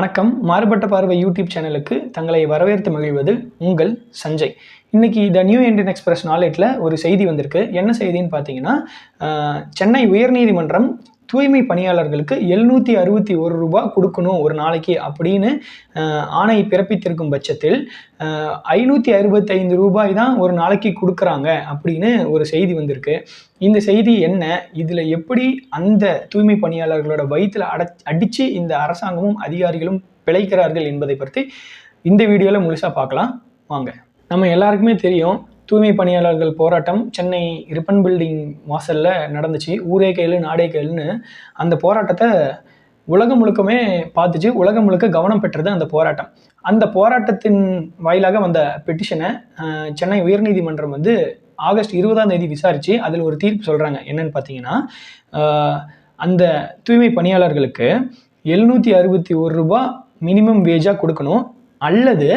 வணக்கம். மாறுபட்ட பார்வை யூடியூப் சேனலுக்கு தங்களை வரவேற்று மகிழ்வது உங்கள் சஞ்சய். இன்னைக்கு த நியூ இண்டியன் எக்ஸ்பிரஸ் நாளேட்டில் ஒரு செய்தி வந்திருக்கு. என்ன செய்தின்னு பார்த்தீங்கன்னா சென்னை உயர்நீதிமன்றம் தூய்மை பணியாளர்களுக்கு எழுநூற்றி அறுபத்தி ஒரு ரூபா கொடுக்கணும் ஒரு நாளைக்கு அப்படின்னு ஆணை பிறப்பித்திருக்கும் பட்சத்தில் ஐநூற்றி அறுபத்தைந்து ரூபாய் தான் ஒரு நாளைக்கு கொடுக்குறாங்க அப்படின்னு ஒரு செய்தி வந்திருக்கு. இந்த செய்தி என்ன? இதில் எப்படி அந்த தூய்மை பணியாளர்களோட வயிற்றில் அட அடித்து இந்த அரசாங்கமும் அதிகாரிகளும் பிழைக்கிறார்கள் என்பதை பற்றி இந்த வீடியோவில் முழுசாக பார்க்கலாம். வாங்க. நம்ம எல்லாருக்குமே தெரியும் தூய்மை பணியாளர்கள் போராட்டம் சென்னை ரிப்பன் பில்டிங் வாசலில் நடந்துச்சு. ஊரே கையில் நாடே கையில்னு அந்த போராட்டத்தை உலகம் முழுக்கமே பார்த்துச்சு. உலகம் முழுக்க கவனம் பெற்றது அந்த போராட்டம். அந்த போராட்டத்தின் வாயிலாக வந்த பெட்டிஷனை சென்னை உயர்நீதிமன்றம் வந்து ஆகஸ்ட் இருபதாம் தேதி விசாரித்து அதில் ஒரு தீர்ப்பு சொல்கிறாங்க என்னன்னு பார்த்தீங்கன்னா அந்த தூய்மை பணியாளர்களுக்கு எழுநூற்றி அறுபத்தி ஒரு ரூபா மினிமம் வேஜாக கொடுக்கணும். அல்லது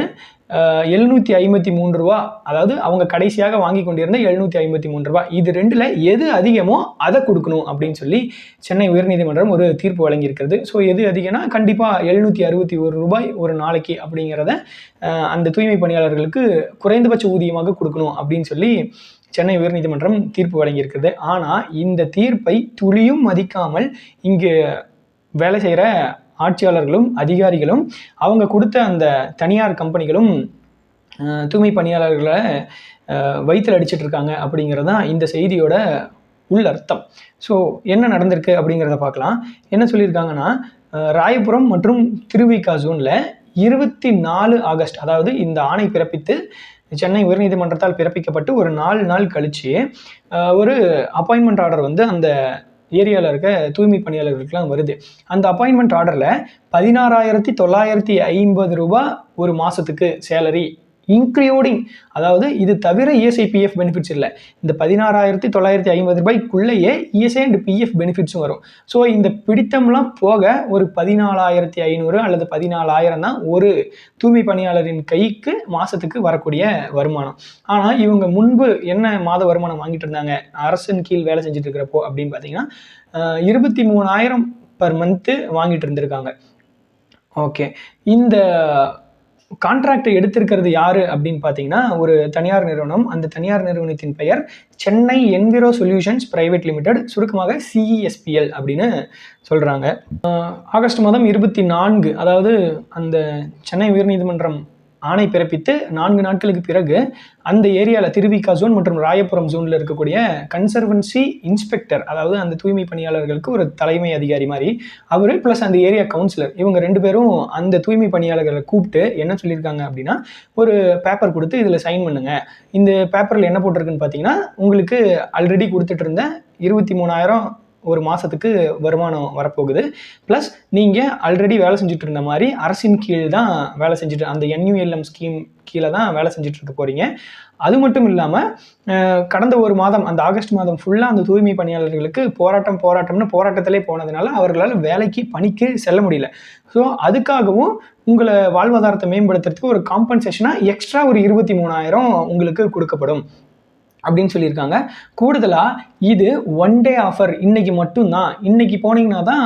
எழுநூற்றி ஐம்பத்தி மூணு ரூபா அதாவது அவங்க கடைசியாக வாங்கி கொண்டிருந்த எழுநூற்றி ஐம்பத்தி மூணு ரூபா. இது ரெண்டில் எது அதிகமோ அதை கொடுக்கணும் அப்படின்னு சொல்லி சென்னை உயர்நீதிமன்றம் ஒரு தீர்ப்பு வழங்கியிருக்கிறது. ஸோ எது அதிகம்னா கண்டிப்பாக எழுநூற்றி அறுபத்தி ஒரு ரூபாய் ஒரு நாளைக்கு அப்படிங்கிறத அந்த தூய்மை பணியாளர்களுக்கு குறைந்தபட்ச ஊதியமாக கொடுக்கணும் அப்படின்னு சொல்லி சென்னை உயர்நீதிமன்றம் தீர்ப்பு வழங்கியிருக்கிறது. ஆனால் இந்த தீர்ப்பை துளியும் மதிக்காமல் இங்கு வேலை செய்கிற ஆட்சியாளர்களும் அதிகாரிகளும் அவங்க கொடுத்த அந்த தனியார் கம்பெனிகளும் தூய்மை பணியாளர்களை வயிற்றில் அடிச்சிட்டு இருக்காங்க அப்படிங்கிறது தான் இந்த செய்தியோட உள் அர்த்தம். ஸோ என்ன நடந்திருக்கு அப்படிங்கிறத பார்க்கலாம். என்ன சொல்லியிருக்காங்கன்னா ராயபுரம் மற்றும் திருவிகா ஜோனில் இருபத்தி நாலு ஆகஸ்ட் அதாவது இந்த ஆணை பிறப்பித்து சென்னை உயர்நீதிமன்றத்தால் பிறப்பிக்கப்பட்டு ஒரு நாலு நாள் கழிச்சு ஒரு அப்பாயின்மெண்ட் ஆர்டர் வந்து அந்த ஏரியாவில் இருக்க தூய்மை பணியாளர்களுக்கெலாம் வருது. அந்த அப்பாயின்மெண்ட் ஆர்டரில் பதினாறாயிரத்தி தொள்ளாயிரத்தி ஐம்பது ரூபாய் ஒரு மாதத்துக்கு சேலரி இன்க்ளூடிங் அதாவது இது தவிர இஎஸ்ஐபிஎஃப் பெனிஃபிட்ஸ் இல்லை. இந்த பதினாறாயிரத்தி தொள்ளாயிரத்தி ஐம்பது ரூபாய்க்குள்ளேயே இஎஸ்ஐ அண்ட் பிஎஃப் பெனிஃபிட்ஸும் வரும். ஸோ இந்த பிடித்தம்லாம் போக ஒரு பதினாலாயிரத்தி ஐநூறு அல்லது பதினாலாயிரம் தான் ஒரு தூய்மை பணியாளரின் கைக்கு மாதத்துக்கு வரக்கூடிய வருமானம். ஆனால் இவங்க முன்பு என்ன மாத வருமானம் வாங்கிட்டு இருந்தாங்க? அரசின் கீழ் வேலை செஞ்சுட்டு இருக்கிறப்போ அப்படின்னு பார்த்தீங்கன்னா இருபத்தி மூணாயிரம் பர் மந்த்து வாங்கிட்டு இருந்திருக்காங்க. ஓகே இந்த கான்ட்ராக்டை எடுத்திருக்கிறது யாரு அப்படின்னு பார்த்தீங்கன்னா ஒரு தனியார் நிறுவனம். அந்த தனியார் நிறுவனத்தின் பெயர் Chennai enviro solutions private limited சுருக்கமாக சிஇஎஸ்பிஎல் அப்படின்னு சொல்கிறாங்க ஆகஸ்ட் மாதம் இருபத்தி நான்கு அதாவது அந்த சென்னை உயர்நீதிமன்றம் ஆணை பிறப்பித்து நான்கு நாட்களுக்கு பிறகு அந்த ஏரியாவில் திருவிகா ஜோன் மற்றும் ராயபுரம் ஜோனில் இருக்கக்கூடிய கன்சர்வன்சி இன்ஸ்பெக்டர் அதாவது அந்த தூய்மை பணியாளர்களுக்கு ஒரு தலைமை அதிகாரி மாதிரி அவர் ப்ளஸ் அந்த ஏரியா கவுன்சிலர் இவங்க ரெண்டு பேரும் அந்த தூய்மை பணியாளர்களை கூப்பிட்டு என்ன சொல்லியிருக்காங்க அப்படின்னா ஒரு பேப்பர் கொடுத்து இதில் சைன் பண்ணுங்க. இந்த பேப்பரில் என்ன போட்டிருக்குன்னு பார்த்தீங்கன்னா உங்களுக்கு ஆல்ரெடி கொடுத்துட்டு இருந்த இருபத்தி மூணாயிரம் ஒரு மாதத்துக்கு வருமானம் வரப்போகுது. ப்ளஸ் நீங்கள் ஆல்ரெடி வேலை செஞ்சுட்டு இருந்த மாதிரி அரசின் கீழ் தான் வேலை செஞ்சுட்டு அந்த என்யூஎல்எம் ஸ்கீம் கீழே தான் வேலை செஞ்சுட்டு இருக்க போகிறீங்க அது மட்டும் இல்லாமல் கடந்த ஒரு மாதம் அந்த ஆகஸ்ட் மாதம் ஃபுல்லாக அந்த தூய்மை பணியாளர்களுக்கு போராட்டம் போராட்டம்னு போராட்டத்திலே போனதுனால அவர்களால் வேலைக்கு பணிக்கு செல்ல முடியல. ஸோ அதுக்காகவும் உங்களை வாழ்வாதாரத்தை மேம்படுத்துறதுக்கு ஒரு காம்பன்சேஷனாக எக்ஸ்ட்ரா ஒரு இருபத்தி மூணாயிரம் உங்களுக்கு கொடுக்கப்படும். அப்படின்னு சொல்லியிருக்காங்க. கூடுதலாக இது ஒன் டே ஆஃபர் இன்னைக்கு மட்டும்தான். இன்னைக்கு போனீங்கன்னா தான்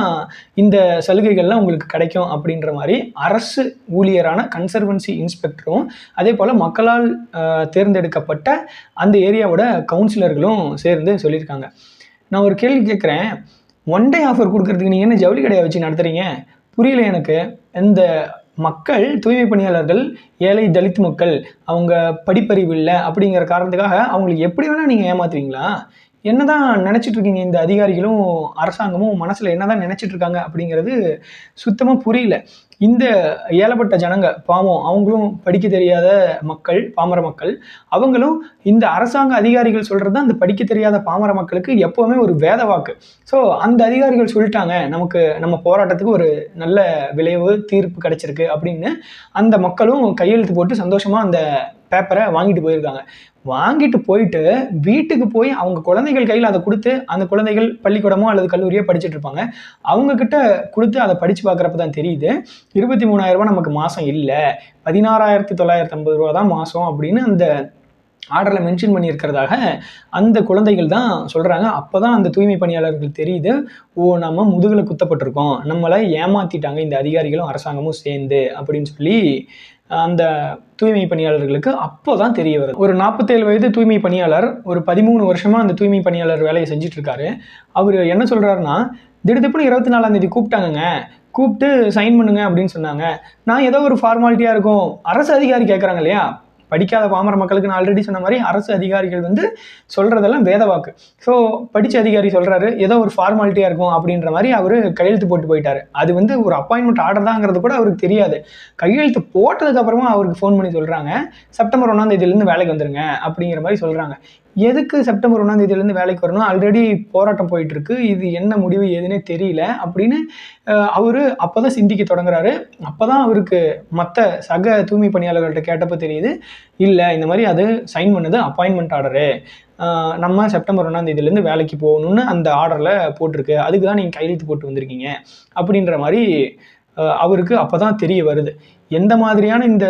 இந்த சலுகைகள்லாம் உங்களுக்கு கிடைக்கும் அப்படின்ற மாதிரி அரசு ஊழியரான கன்சர்வன்சி இன்ஸ்பெக்டரும் அதே போல் மக்களால் தேர்ந்தெடுக்கப்பட்ட அந்த ஏரியாவோட கவுன்சிலர்களும் சேர்ந்து சொல்லியிருக்காங்க. நான் ஒரு கேள்வி கேட்குறேன். ஒன் டே ஆஃபர் கொடுக்குறதுக்கு நீங்கள் என்ன ஜவுளி கடையை வச்சு நடத்துகிறீங்க புரியல எனக்கு. இந்த மக்கள் தூய்மை பணியாளர்கள் ஏழை தலித் மக்கள் அவங்க படிப்பறிவு இல்லை அப்படிங்கிற காரணத்துக்காக அவங்களுக்கு எப்படி வேணால் நீங்கள் ஏமாத்துவீங்களா? என்னதான் நினைச்சிட்டு இருக்கீங்க இந்த அதிகாரிகளும் அரசாங்கமும் மனசுல என்னதான் நினைச்சிட்டு இருக்காங்க அப்படிங்கிறது சுத்தமா புரியல. இந்த ஏழப்பட்ட ஜனங்க பாவம் அவங்களும் படிக்க தெரியாத மக்கள் பாமர மக்கள் அவங்களும் இந்த அரசாங்க அதிகாரிகள் சொல்றது அந்த படிக்க தெரியாத பாமர மக்களுக்கு எப்பவுமே ஒரு வேத வாக்கு. ஸோ அந்த அதிகாரிகள் சொல்லிட்டாங்க நமக்கு நம்ம போராட்டத்துக்கு ஒரு நல்ல விளைவு தீர்ப்பு கிடைச்சிருக்கு அப்படின்னு அந்த மக்களும் கையெழுத்து போட்டு சந்தோஷமா அந்த பேப்பரை வாங்கிட்டு போயிருக்காங்க. வாங்கிட்டு போயிட்டு வீட்டுக்கு போய் அவங்க குழந்தைகள் கையில் அதை கொடுத்து அந்த குழந்தைகள் பள்ளிக்கூடமோ அல்லது கல்லூரியோ படிச்சுட்டு இருப்பாங்க. அவங்கக்கிட்ட கொடுத்து அதை படித்து பார்க்குறப்ப தான் தெரியுது. இருபத்தி மூணாயிரரூபா நமக்கு மாதம் இல்லை. பதினாறாயிரத்தி தொள்ளாயிரத்தி ஐம்பது ரூபா தான் மாதம் அப்படின்னு அந்த ஆர்டரில் மென்ஷன் பண்ணியிருக்கிறதாக அந்த குழந்தைகள் தான் சொல்கிறாங்க அப்போ தான் அந்த தூய்மை பணியாளர்கள் தெரியுது. ஓ நம்ம முதுகில் குத்தப்பட்டிருக்கோம். நம்மளை ஏமாற்றிட்டாங்க இந்த அதிகாரிகளும் அரசாங்கமும் சேர்ந்து அப்படின்னு சொல்லி அந்த தூய்மை பணியாளர்களுக்கு அப்போ தான் தெரிய வருது. ஒரு நாற்பத்தேழு வயது தூய்மை பணியாளர் ஒரு பதிமூணு வருஷமாக அந்த தூய்மை பணியாளர் வேலையை செஞ்சிட்ருக்காரு. அவர் என்ன சொல்கிறாருன்னா திடுதிப்புன்னு இருபத்தி நாலாம் தேதி கூப்பிட்டாங்கங்க. கூப்பிட்டு சைன் பண்ணுங்க அப்படின்னு சொன்னாங்க. நான் ஏதோ ஒரு ஃபார்மாலிட்டியாக இருக்கும். அரசு அதிகாரி கேட்குறாங்க இல்லையா? படிக்காத பாமர மக்களுக்கு நான் ஆல்ரெடி சொன்ன மாதிரி அரசு அதிகாரிகள் வந்து சொல்கிறதெல்லாம் வேத வாக்கு. ஸோ படித்த அதிகாரி சொல்கிறாரு ஏதோ ஒரு ஃபார்மாலிட்டியாக இருக்கும் அப்படின்ற மாதிரி அவர் கையெழுத்து போட்டு போயிட்டாரு. அது வந்து ஒரு அப்பாயின்மெண்ட் ஆர்டர் தாங்கிறது கூட அவருக்கு தெரியாது. கையெழுத்து போட்டதுக்கு அப்புறமா அவருக்கு ஃபோன் பண்ணி சொல்கிறாங்க செப்டம்பர் ஒன்றாம் தேதியிலேருந்து வேலைக்கு வந்துருங்க அப்படிங்கிற மாதிரி சொல்கிறாங்க எதுக்கு செப்டம்பர் ஒன்றாம் தேதியிலேருந்து வேலைக்கு வரணும்? ஆல்ரெடி போராட்டம் போயிட்டுருக்கு. இது என்ன முடிவு ஏதுன்னே தெரியல. அப்படின்னு அவர் அப்போ தான் சிந்திக்க தொடங்குறாரு. அப்போ தான் அவருக்கு மற்ற சக தூய்மை பணியாளர்கள்ட்ட கேட்டப்போ தெரியுது இல்லை இந்த மாதிரி அது சைன் பண்ணது அப்பாயின்மெண்ட் ஆர்டரு நம்ம செப்டம்பர் ஒன்றாம் தேதியிலேருந்து வேலைக்கு போகணும்னு அந்த ஆர்டரில் போட்டிருக்கு. அதுக்கு தான் நீங்கள் கையெழுத்து போட்டு வந்திருக்கீங்க. அப்படின்ற மாதிரி அவருக்கு அப்போ தான் தெரிய வருது. எந்த மாதிரியான இந்த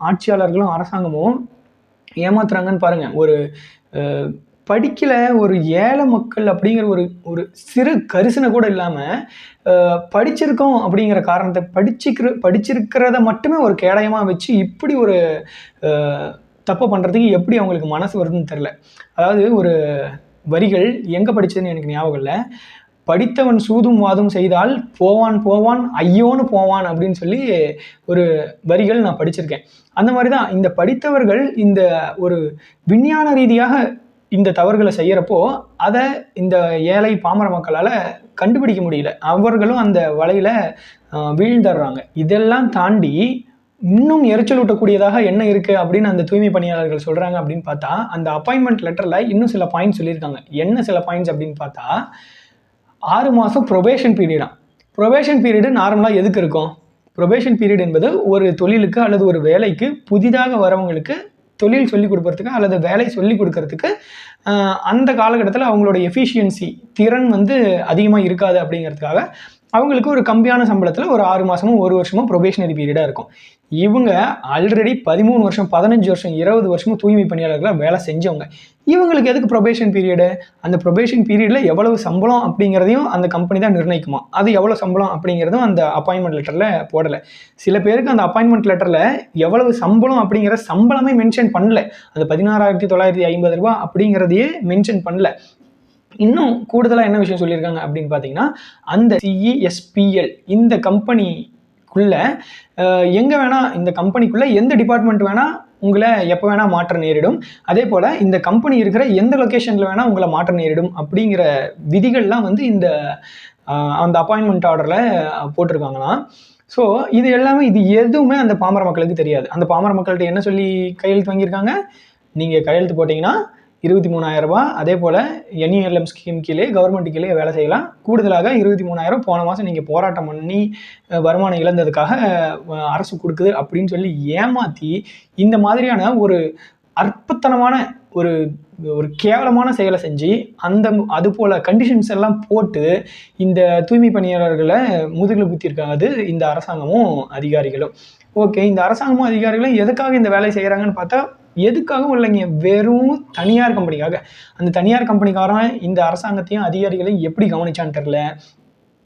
ஆட்சியாளர்களும் அரசாங்கமும் ஏமாத்துறாங்கன்னு பாருங்க. ஒரு படிக்கல ஒரு ஏழை மக்கள் அப்படிங்கிற ஒரு ஒரு சிறு கரிசனை கூட இல்லாமல் படிச்சிருக்கோம் அப்படிங்கிற காரணத்தை படிச்சிக்கிற படிச்சிருக்கிறத மட்டுமே ஒரு கேடயமாக வச்சு இப்படி ஒரு தப்பை தப்பு பண்ணுறதுக்கு எப்படி அவங்களுக்கு மனசு வருதுன்னு தெரில அதாவது ஒரு வரிகள் எங்கே படித்ததுன்னு எனக்கு ஞாபகம் இல்லை. படித்தவன் சூதும் வாதும் செய்தால் போவான் போவான் ஐயோன்னு போவான் அப்படின்னு சொல்லி ஒரு வரிகள் நான் படிச்சிருக்கேன். அந்த மாதிரி தான் இந்த படித்தவர்கள் இந்த ஒரு விஞ்ஞான ரீதியாக இந்த தவறுகளை செய்கிறப்போ அதை இந்த ஏழை பாமர மக்களால் கண்டுபிடிக்க முடியல. அவர்களும் அந்த வலையில் வீழ்ந்துடுறாங்க. இதெல்லாம் தாண்டி இன்னும் எரிச்சல் ஊட்டக்கூடியதாக என்ன இருக்குது அப்படின்னு அந்த தூய்மை பணியாளர்கள் சொல்கிறாங்க அப்படின்னு பார்த்தா அந்த அப்பாயின்மெண்ட் லெட்டரில் இன்னும் சில பாயிண்ட்ஸ் சொல்லியிருக்காங்க. என்ன சில பாயிண்ட்ஸ் அப்படின்னு பார்த்தா ஆறு மாதம் ப்ரொபேஷன் பீரியடா ப்ரொபேஷன் பீரியடு நார்மலாக எதுக்கு இருக்கும்? ப்ரொபேஷன் பீரியட் என்பது ஒரு தொழிலுக்கு அல்லது ஒரு வேலைக்கு புதிதாக வரவங்களுக்கு தொழில் சொல்லிக் கொடுக்கறதுக்கு அல்லது வேலை சொல்லிக் கொடுக்கறதுக்கு அந்த காலகட்டத்தில் அவங்களோட எஃபிஷியன்சி திறன் வந்து அதிகமாக இருக்காது அப்படிங்கிறதுக்காக அவங்களுக்கு ஒரு கம்மியான சம்பளத்தில் ஒரு ஆறு மாதமும் ஒரு வருஷமும் ப்ரொபேஷனரி பீரியடாக இருக்கும். இவங்க ஆல்ரெடி பதிமூணு வருஷம் பதினஞ்சு வருஷம் இருபது வருஷமும் தூய்மை பணியாளர்களாக வேலை செஞ்சவங்க. இவங்களுக்கு எதுக்கு ப்ரொபேஷன் பீரியடு அந்த ப்ரொபேஷன் பீரியடில் எவ்வளவு சம்பளம் அப்படிங்கிறதையும் அந்த கம்பெனி தான் நிர்ணயிக்குமா? அது எவ்வளோ சம்பளம் அப்படிங்கிறதும் அந்த அப்பாயின்மெண்ட் லெட்டரில் போடலை. சில பேருக்கு அந்த அப்பாயின்மெண்ட் லெட்டரில் எவ்வளவு சம்பளம் அப்படிங்கிற சம்பளமே மென்ஷன் பண்ணல. அந்த பதினாறாயிரத்தி தொள்ளாயிரத்தி ஐம்பது ரூபா அப்படிங்கிறதையே மென்ஷன் பண்ணல. இன்னும் கூடுதலாக என்ன விஷயம் சொல்லியிருக்காங்க அப்படின்னு பார்த்தீங்கன்னா அந்த சிஇஎஸ்பிஎல் இந்த கம்பெனிக்குள்ளே எங்கே வேணால் இந்த கம்பெனிக்குள்ளே எந்த டிபார்ட்மெண்ட் வேணால் உங்களை எப்போ வேணால் மாற்ற நேரிடும். அதே போல் இந்த கம்பெனி இருக்கிற எந்த லொக்கேஷனில் வேணால் உங்களை மாற்ற நேரிடும் அப்படிங்கிற விதிகள்லாம் வந்து இந்த அந்த அப்பாயின்மெண்ட் ஆர்டரில் போட்டிருக்காங்களாம். ஸோ இது எல்லாமே இது எதுவுமே அந்த பாமர மக்களுக்கு தெரியாது. அந்த பாமர மக்கள்கிட்ட என்ன சொல்லி கையெழுத்து வாங்கியிருக்காங்க? நீங்கள் கையெழுத்து போட்டிங்கன்னா இருபத்தி மூணாயிரம் ரூபாய் அதே போல் என்யூஎல்எம் ஸ்கீம் கீழே கவர்மெண்ட் கீழே வேலை செய்யலாம். கூடுதலாக இருபத்தி மூணாயிரம் போன மாதம் நீங்கள் போராட்டம் பண்ணி வருமானம் இழந்ததுக்காக அரசு கொடுக்குது அப்படின்னு சொல்லி ஏமாற்றி இந்த மாதிரியான ஒரு அற்பத்தனமான ஒரு ஒரு கேவலமான செயலை செஞ்சு அந்த அது போல் கண்டிஷன்ஸ் எல்லாம் போட்டு இந்த தூய்மை பணியாளர்களை முதுகில் குத்திருக்காங்க அது இந்த அரசாங்கமும் அதிகாரிகளும். ஓகே இந்த அரசாங்கமும் அதிகாரிகளும் எதுக்காக இந்த வேலையை செய்கிறாங்கன்னு பார்த்தா எதுக்காகவும் இல்லைங்க வெறும் தனியார் கம்பெனிக்காக. அந்த தனியார் கம்பெனிக்காரன் இந்த அரசாங்கத்தையும் அதிகாரிகளையும் எப்படி கவனிச்சான்னு தெரில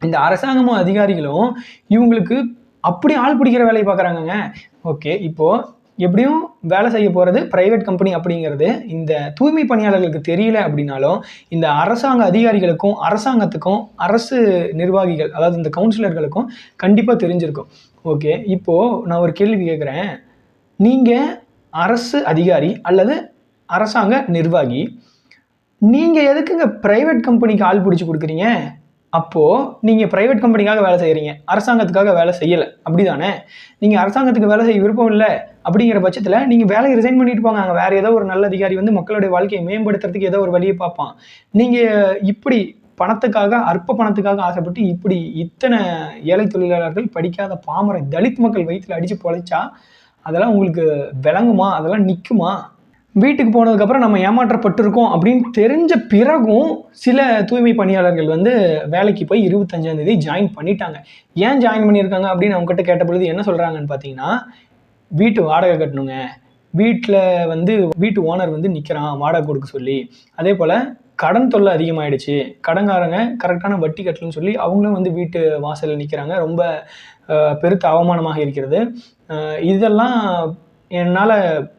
இந்த அரசாங்கமும் அதிகாரிகளும் இவங்களுக்கு அப்படி ஆள் பிடிக்கிற வேலையை பார்க்குறாங்கங்க. ஓகே இப்போது எப்படியும் வேலை செய்ய போகிறது ப்ரைவேட் கம்பெனி அப்படிங்கிறது இந்த தூய்மை பணியாளர்களுக்கு தெரியல அப்படின்னாலும் இந்த அரசாங்க அதிகாரிகளுக்கும் அரசாங்கத்துக்கும் அரசு நிர்வாகிகள் அதாவது இந்த கவுன்சிலர்களுக்கும் கண்டிப்பாக தெரிஞ்சிருக்கும். ஓகே இப்போது நான் ஒரு கேள்வி கேட்குறேன். நீங்கள் அரசு அதிகாரி அல்லது அரசாங்க நிர்வாகி. நீங்கள் எதுக்குங்க ப்ரைவேட் கம்பெனிக்கு ஆள் பிடிச்சி கொடுக்குறீங்க? அப்போது நீங்கள் ப்ரைவேட் கம்பெனிக்காக வேலை செய்கிறீங்க அரசாங்கத்துக்காக வேலை செய்யலை. அப்படி தானே நீங்கள் அரசாங்கத்துக்கு வேலை செய்ய விருப்பம் இல்லை. அப்படிங்கிற பட்சத்தில் நீங்கள் வேலையை ரிசைன் பண்ணிட்டு போங்க. அங்கே வேறு ஏதோ ஒரு நல்ல அதிகாரி வந்து மக்களுடைய வாழ்க்கையை மேம்படுத்துறதுக்கு ஏதோ ஒரு வழியை பார்ப்பான். நீங்கள் இப்படி பணத்துக்காக அற்ப பணத்துக்காக ஆசைப்பட்டு இப்படி இத்தனை ஏழை தொழிலாளர்கள் படிக்காத பாமர தலித் மக்கள் வயிற்றில் அடித்து பொழைச்சா அதெல்லாம் உங்களுக்கு விளங்குமா? அதெல்லாம் நிற்குமா வீட்டுக்கு போனதுக்கப்புறம் நம்ம ஏமாற்றப்பட்டிருக்கோம் அப்படின்னு தெரிஞ்ச பிறகும் சில தூய்மை பணியாளர்கள் வந்து வேலைக்கு போய் இருபத்தஞ்சாந்தேதி ஜாயின் பண்ணிட்டாங்க. ஏன் ஜாயின் பண்ணியிருக்காங்க அப்படின்னு அவங்ககிட்ட கேட்ட பொழுது என்ன சொல்கிறாங்கன்னு பார்த்தீங்கன்னா வீட்டு வாடகை கட்டணுங்க. வீட்டில் வந்து வீட்டு ஓனர் வந்து நிற்கிறான் வாடகை கொடுக்க சொல்லி. அதே போல் கடன் தொல்லை அதிகமாகிடுச்சு கடன்காரங்க கரெக்டான வட்டி கட்டலன்னு சொல்லி அவங்களும் வந்து வீட்டு வாசலில் நிற்கிறாங்க ரொம்ப பெருத்த அவமானமாக இருக்கிறது. இதெல்லாம் என்னால்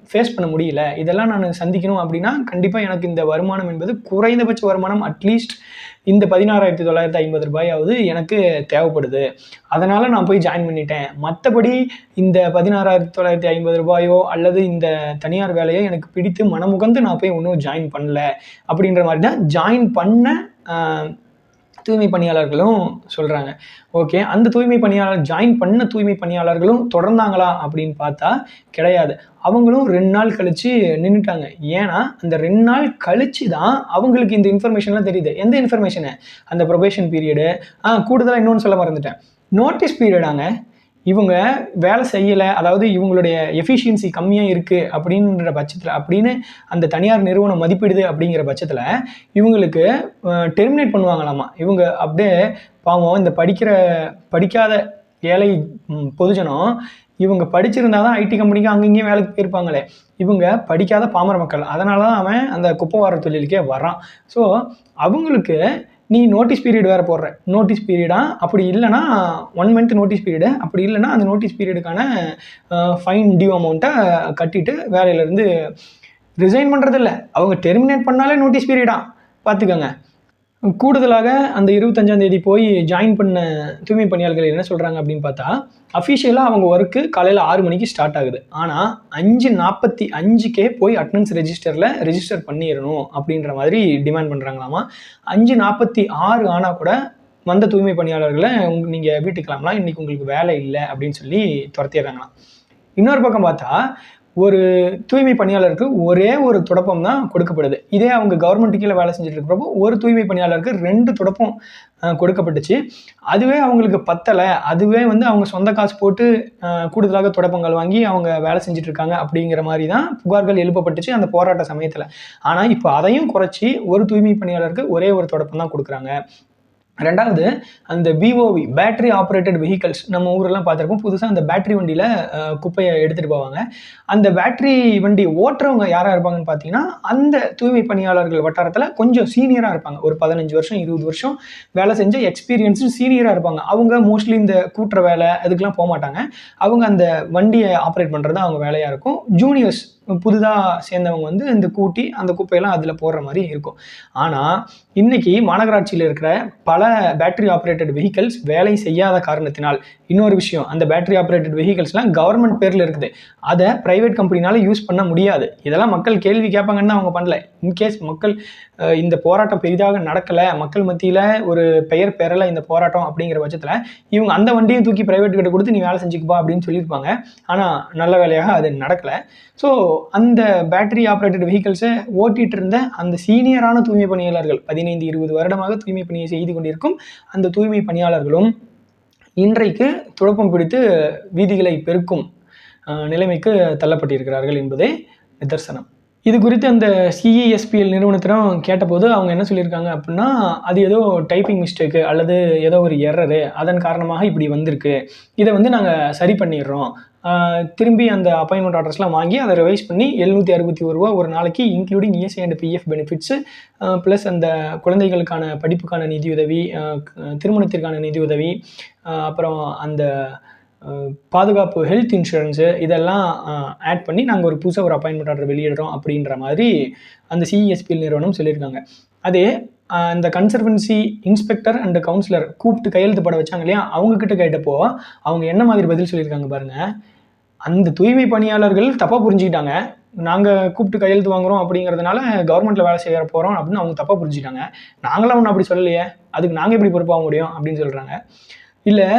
ஃபேஸ் பண்ண முடியல. இதெல்லாம் நான் சந்திக்கணும் அப்படின்னா கண்டிப்பாக எனக்கு இந்த வருமானம் என்பது குறைந்தபட்ச வருமானம் அட்லீஸ்ட் இந்த பதினாறாயிரத்தி தொள்ளாயிரத்தி ஐம்பது ரூபாயாவது எனக்கு தேவைப்படுது. அதனால் நான் போய் ஜாயின் பண்ணிட்டேன். மற்றபடி இந்த பதினாறாயிரத்தி தொள்ளாயிரத்தி ஐம்பது ரூபாயோ அல்லது இந்த தனியார் வேலையோ எனக்கு பிடித்து மனமுகந்து நான் போய் ஒன்றும் ஜாயின் பண்ணல. அப்படின்ற மாதிரி தான் ஜாயின் பண்ண தூய்மை பணியாளர்களும் சொல்கிறாங்க ஓகே அந்த தூய்மை பணியாளர் ஜாயின் பண்ண தூய்மை பணியாளர்களும் தொடர்ந்தாங்களா அப்படின்னு பார்த்தா கிடையாது. அவங்களும் ரெண்டு நாள் கழித்து நின்றுட்டாங்க ஏன்னா அந்த ரெண்டு நாள் கழிச்சு தான் அவங்களுக்கு இந்த இன்ஃபர்மேஷன்லாம் தெரியுது. எந்த இன்ஃபர்மேஷனு அந்த ப்ரொபேஷன் பீரியடு ஆ கூடுதலாக இன்னொன்று சொல்ல மறந்துட்டேன். நோட்டீஸ் பீரியடாங்க இவங்க வேலை செய்யலை அதாவது இவங்களுடைய எஃபிஷியன்சி கம்மியாக இருக்குது அப்படின்ற பட்சத்தில் அப்படின்னு அந்த தனியார் நிறுவனம் மதிப்பிடுது அப்படிங்கிற பட்சத்தில் இவங்களுக்கு டெர்மினேட் பண்ணுவாங்களாமா? இவங்க அப்படியே பாவம் இந்த படிக்கிற படிக்காத ஏழை பொதுஜனம் இவங்க படிச்சிருந்தா தான் ஐடி கம்பெனிக்கு அங்கங்கேயும் வேலைக்கு போயிருப்பாங்களே. இவங்க படிக்காத பாமர மக்கள் அதனால தான் அவன் அந்த குப்பை வார தொழிலுக்கே வரான் ஸோ அவங்களுக்கு நீ நோட்டீஸ் பீரியட் வேறு போடுற. நோட்டீஸ் பீரியடா அப்படி இல்லைன்னா ஒன் மந்த் நோட்டீஸ் பீரியடு அப்படி இல்லைன்னா அந்த நோட்டீஸ் பீரியடுக்கான ஃபைன் டியூ அமௌண்ட்டை கட்டிட்டு வேலையிலேருந்து ரிசைன் பண்ணுறதில்ல அவங்க டெர்மினேட் பண்ணாலே நோட்டீஸ் பீரியடா பார்த்துக்கோங்க. கூடுதலாக அந்த இருபத்தஞ்சாம் தேதி போய் ஜாயின் பண்ண தூய்மை பணியாளர்கள் என்ன சொல்கிறாங்க அப்படின்னு பார்த்தா அஃபிஷியலாக அவங்க ஒர்க்கு காலையில் ஆறு மணிக்கு ஸ்டார்ட் ஆகுது. ஆனால் அஞ்சு நாற்பத்தி அஞ்சுக்கே போய் அட்டனன்ஸ் ரெஜிஸ்டரில் ரெஜிஸ்டர் பண்ணிடணும் அப்படின்ற மாதிரி டிமாண்ட் பண்ணுறாங்களாமா அஞ்சு நாற்பத்தி ஆறு ஆனால் கூட வந்த தூய்மை பணியாளர்களை உங்க நீங்கள் வீட்டுக்கு கிளம்பலாம். இன்றைக்கி உங்களுக்கு வேலை இல்லை அப்படின்னு சொல்லி துரத்திடுறாங்களாம். இன்னொரு பக்கம் பார்த்தா ஒரு தூய்மை பணியாளருக்கு ஒரே ஒரு துடப்பம் தான் கொடுக்கப்படுது. இதே அவங்க கவர்மெண்ட் கீழே வேலை செஞ்சுட்டு இருக்கிறப்போ ஒரு தூய்மை பணியாளருக்கு ரெண்டு துடப்பம் கொடுக்கப்பட்டுச்சு. அதுவே அவங்களுக்கு பத்தலை. அதுவே வந்து அவங்க சொந்த காசு போட்டு கூடுதலாக துடப்பங்கள் வாங்கி அவங்க வேலை செஞ்சுட்டு இருக்காங்க அப்படிங்கிற மாதிரி தான் புகார்கள் எழுப்பப்பட்டுச்சு அந்த போராட்ட சமயத்தில். ஆனால் இப்போ அதையும் குறைச்சி ஒரு தூய்மை பணியாளருக்கு ஒரே ஒரு துடப்பம் தான் கொடுக்குறாங்க. ரெண்டாவது அந்த பிஓவி பேட்டரி ஆப்ரேட்டட் வெஹிக்கல்ஸ் நம்ம ஊரெல்லாம் பார்த்துருப்போம். புதுசாக அந்த பேட்டரி வண்டியில் குப்பையை எடுத்துகிட்டு போவாங்க. அந்த பேட்டரி வண்டி ஓட்டுறவங்க யாராக இருப்பாங்கன்னு பார்த்தீங்கன்னா அந்த தூய்மை பணியாளர்கள் வட்டாரத்தில் கொஞ்சம் சீனியராக இருப்பாங்க. ஒரு பதினஞ்சு வருஷம் இருபது வருஷம் வேலை செஞ்ச எக்ஸ்பீரியன்ஸும் சீனியராக இருப்பாங்க. அவங்க மோஸ்ட்லி இந்த கூட்டுற வேலை அதுக்கெலாம் போக மாட்டாங்க அவங்க அந்த வண்டியை ஆப்ரேட் பண்ணுறது அவங்க வேலையாக இருக்கும். ஜூனியர்ஸ் புதுதாக சேர்ந்தவங்க வந்து இந்த கூட்டி அந்த குப்பையெல்லாம் அதில் போடுற மாதிரி இருக்கும். ஆனால் இன்னைக்கு மாநகராட்சியில் இருக்கிற பல பேட்டரி ஆப்ரேட்டட் வெஹிக்கல்ஸ் வேலை செய்யாத காரணத்தினால் இன்னொரு விஷயம் அந்த பேட்டரி ஆப்ரேட்டட் வெஹிக்கல்ஸ்லாம் கவர்மெண்ட் பேரில் இருக்குது. அதை ப்ரைவேட் கம்பெனினால யூஸ் பண்ண முடியாது. இதெல்லாம் மக்கள் கேள்வி கேட்பாங்கன்னு தான் அவங்க பண்ணல. இன்கேஸ் மக்கள் இந்த போராட்டம் பெரிதாக நடக்கலை மக்கள் மத்தியில் ஒரு பெயர் பெறலை இந்த போராட்டம் அப்படிங்கிற பட்சத்தில் இவங்க அந்த வண்டியும் தூக்கி ப்ரைவேட் கிட்ட கொடுத்து நீ வேலை செஞ்சுக்குப்பா அப்படின்னு சொல்லியிருப்பாங்க. ஆனால் நல்ல வேலையாக அது நடக்கலை. ஸோ அந்த பேட்டரி ஆப்ரேட்டட் வெஹிக்கல்ஸை ஓட்டிகிட்டு இருந்த அந்த சீனியரான தூய்மை பணியாளர்கள் பதினைந்து இருபது வருடமாக தூய்மை பணியை செய்து கொண்டிருக்கும் அந்த தூய்மை பணியாளர்களும் இன்றைக்கு துழப்பம் பிடித்து வீதிகளை பெருக்கும் நிலைமைக்கு தள்ளப்பட்டிருக்கிறார்கள் என்பதே நிதர்சனம். இது குறித்து அந்த சிஇஎஸ்பிஎல் நிறுவனத்திடம் கேட்டபோது அவங்க என்ன சொல்லியிருக்காங்க அப்படின்னா அது ஏதோ டைப்பிங் மிஸ்டேக்கு அல்லது ஏதோ ஒரு எரரு அதன் காரணமாக இப்படி வந்திருக்கு. இதை வந்து நாங்கள் சரி பண்ணிடுறோம். திரும்பி அந்த அப்பாயின்மெண்ட் ஆர்டர்ஸ்லாம் வாங்கி அதை ரிவைஸ் பண்ணி எழுநூற்றி அறுபத்தி ஒரு ரூபா ஒரு நாளைக்கு including ESI and PF benefits plus அந்த குழந்தைகளுக்கான படிப்புக்கான நிதியுதவி திருமணத்திற்கான நிதியுதவி அப்புறம் அந்த பாதுகாப்பு ஹெல்த் இன்சூரன்ஸு இதெல்லாம் ஆட் பண்ணி நாங்கள் ஒரு புதுசாக ஒரு அப்பாயின்மெண்ட் ஆர்டர் வெளியிடுறோம் அப்படின்ற மாதிரி அந்த சிஇஎஸ்பிஎல் நிறுவனம் சொல்லியிருக்காங்க. அதே அந்த கன்சர்வன்சி இன்ஸ்பெக்டர் அண்ட் கவுன்சிலர் கூப்பிட்டு கையெழுத்து பட வச்சாங்க இல்லையா? அவங்கக்கிட்ட கேட்டப்போ அவங்க என்ன மாதிரி பதில் சொல்லியிருக்காங்க பாருங்கள் அந்த தூய்மை பணியாளர்கள் தப்பாக புரிஞ்சுக்கிட்டாங்க. நாங்கள் கூப்பிட்டு கையெழுத்து வாங்குறோம் அப்படிங்கிறதுனால கவர்மெண்ட்டில் வேலை செய்ய போகிறோம் அப்படின்னு அவங்க தப்பாக புரிஞ்சுக்கிட்டாங்க. நாங்களாம் ஒன்றும் அப்படி சொல்லலையே. அதுக்கு நாங்கள் எப்படி பொறுப்பாக முடியும் அப்படின்னு சொல்கிறாங்க இல்லை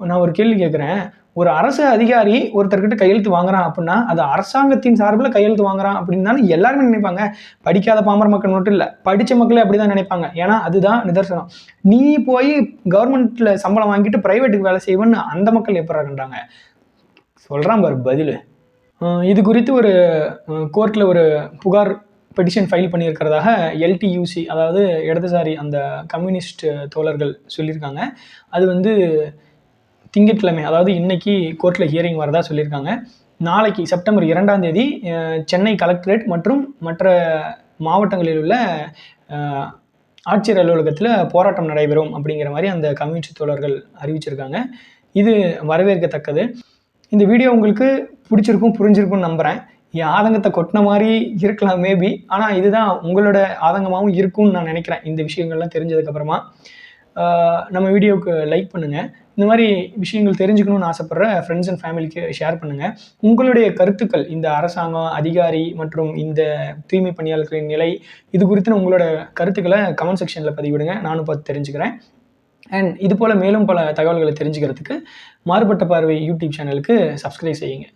நான் ஒரு கேள்வி கேட்குறேன் ஒரு அரசு அதிகாரி ஒருத்தர்கிட்ட கையெழுத்து வாங்குறான் அப்படின்னா அது அரசாங்கத்தின் சார்பில் கையெழுத்து வாங்குறான் அப்படின்னு தானே எல்லாருமே நினைப்பாங்க. படிக்காத பாமர மக்கள் மட்டும் இல்லை படித்த மக்களே அப்படி தான் நினைப்பாங்க. ஏன்னா அதுதான் நிதர்சனம். நீ போய் கவர்மெண்ட்டில் சம்பளம் வாங்கிட்டு ப்ரைவேட்டுக்கு வேலை செய்வேன்னு அந்த மக்கள் எப்படி கண்டாங்க சொல்கிறான் பாரு பதில். இது குறித்து ஒரு கோர்ட்டில் ஒரு புகார் பெட்டிஷன் ஃபைல் பண்ணியிருக்கிறதாக எல்டியூசி அதாவது இடதுசாரி அந்த கம்யூனிஸ்ட் தோழர்கள் சொல்லியிருக்காங்க. அது வந்து திங்கட்கிழமை அதாவது இன்னைக்கு கோர்ட்டில் ஹியரிங் வரதா சொல்லியிருக்காங்க. நாளைக்கு செப்டம்பர் இரண்டாம் தேதி சென்னை கலெக்டரேட் மற்றும் மற்ற மாவட்டங்களில் உள்ள ஆட்சியர் அலுவலகத்தில் போராட்டம் நடைபெறும் அப்படிங்கிற மாதிரி அந்த கம்யூனிஸ்ட் தோழர்கள் அறிவிச்சிருக்காங்க. இது வரவேற்கத்தக்கது. இந்த வீடியோ உங்களுக்கு பிடிச்சிருக்கும் புரிஞ்சிருக்கும்னு நம்புகிறேன் என் ஆதங்கத்தை கொட்டின மாதிரி இருக்கலாம் மேபி ஆனால் இதுதான் உங்களோட ஆதங்கமாகவும் இருக்கும்னு நான் நினைக்கிறேன் இந்த விஷயங்கள்லாம் தெரிஞ்சதுக்கப்புறமா நம்ம வீடியோவுக்கு லைக் பண்ணுங்கள் இந்த மாதிரி விஷயங்கள் தெரிஞ்சுக்கணும்னு ஆசைப்பட்ற ஃப்ரெண்ட்ஸ் அண்ட் ஃபேமிலிக்கு ஷேர் பண்ணுங்கள் உங்களுடைய கருத்துக்கள் இந்த அரசாங்கம் அதிகாரி மற்றும் இந்த தூய்மை பணியாளர்களின் நிலை இது குறித்து உங்களோட கருத்துக்களை கமெண்ட் செக்ஷனில் பதிவிடுங்க. நானும் பார்த்து தெரிஞ்சுக்கிறேன். அண்ட் இது போல் மேலும் பல தகவல்களை தெரிஞ்சுக்கிறதுக்கு மாறுபட்ட பார்வை யூடியூப் சேனலுக்கு சப்ஸ்கிரைப் செய்யுங்க.